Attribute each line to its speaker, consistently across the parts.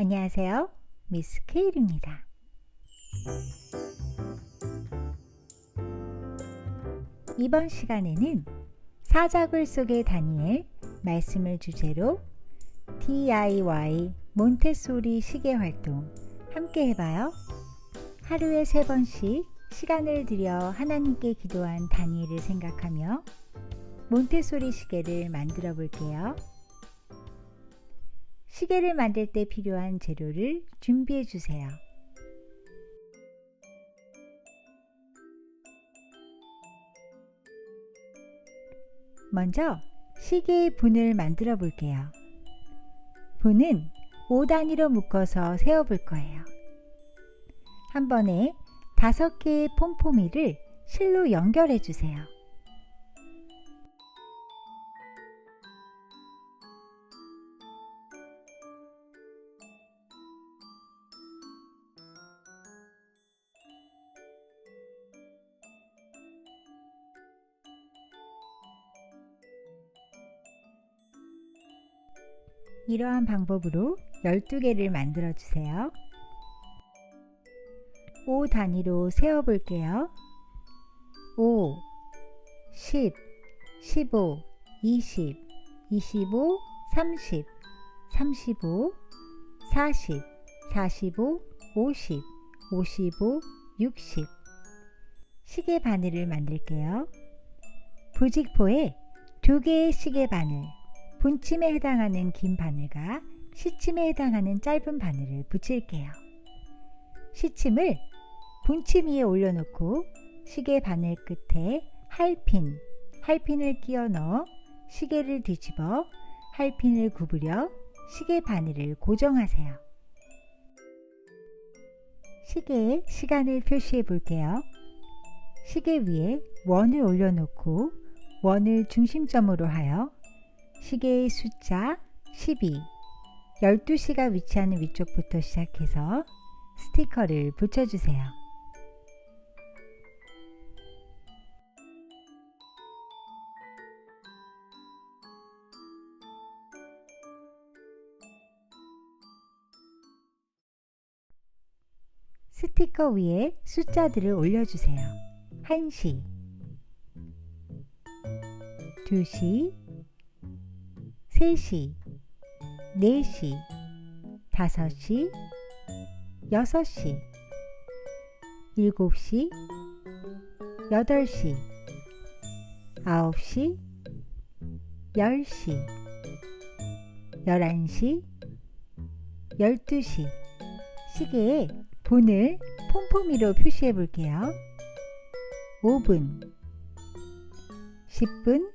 Speaker 1: 안녕하세요. 미스 케일입니다. 이번 시간에는 사자굴 속의 다니엘 말씀을 주제로 DIY 몬테소리 시계 활동 함께 해봐요. 하루에 세 번씩 시간을 들여 하나님께 기도한 다니엘을 생각하며 몬테소리 시계를 만들어 볼게요. 시계를 만들 때 필요한 재료를 준비해 주세요. 먼저 시계의 분을 만들어 볼게요. 분은 5단위로 묶어서 세워 볼 거예요. 한 번에 5개의 폼포미를 실로 연결해 주세요. 이러한 방법으로 12개를 만들어 주세요. 5 단위로 세어 볼게요. 5, 10, 15, 20, 25, 30, 35, 40, 45, 50, 55, 60 시계 바늘을 만들게요. 부직포에 두 개의 시계 바늘 분침에 해당하는 긴 바늘과 시침에 해당하는 짧은 바늘을 붙일게요. 시침을 분침 위에 올려놓고 시계 바늘 끝에 할핀, 할핀을 끼워 넣어 시계를 뒤집어 할핀을 구부려 시계 바늘을 고정하세요. 시계에 시간을 표시해 볼게요. 시계 위에 원을 올려놓고 원을 중심점으로 하여 시계의 숫자 12, 12시가 위치하는 위쪽부터 시작해서 스티커를 붙여주세요. 스티커 위에 숫자들을 올려주세요. 1시, 2시, 3시, 4시, 5시, 6시, 7시, 8시, 9시, 10시, 11시, 12시 시계에 분을 폼포미로 표시해 볼게요. 5분, 10분,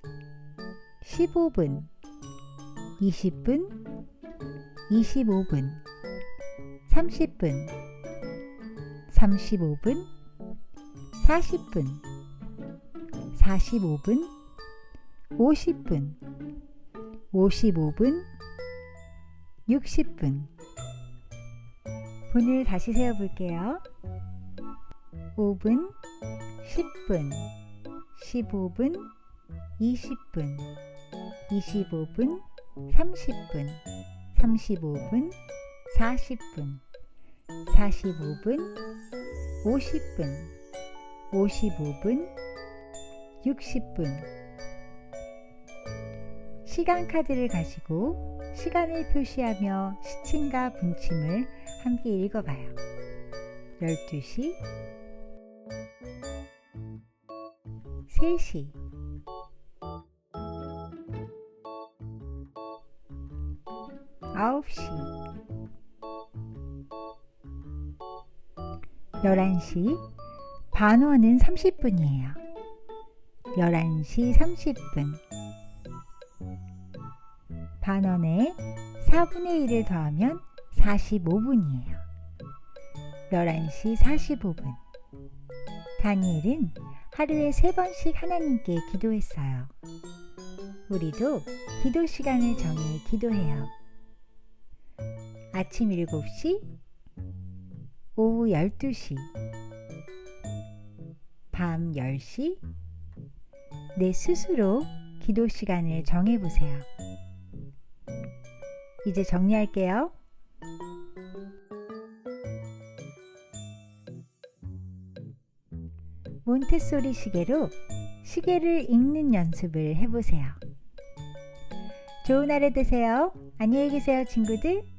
Speaker 1: 15분, 20분, 25분, 30분, 35분, 40분, 45분, 50분, 55분, 60분. 분을 다시 세어 볼게요. 5분, 10분, 15분, 20분, 25분, 30분, 35분, 40분, 45분, 50분, 55분, 60분. 시간 카드를 가지고 시간을 표시하며 시침과 분침을 함께 읽어봐요. 12시, 3시, 9시 11시 반원은 30분이에요. 11시 30분 반원에 4분의 1을 더하면 45분이에요. 11시 45분 다니엘은 하루에 3번씩 하나님께 기도했어요. 우리도 기도 시간을 정해 기도해요. 아침 7시, 오후 12시, 밤 10시, 내 스스로 기도 시간을 정해보세요. 이제 정리할게요. 몬테소리 시계로 시계를 읽는 연습을 해보세요. 좋은 하루 되세요. 안녕히 계세요, 친구들.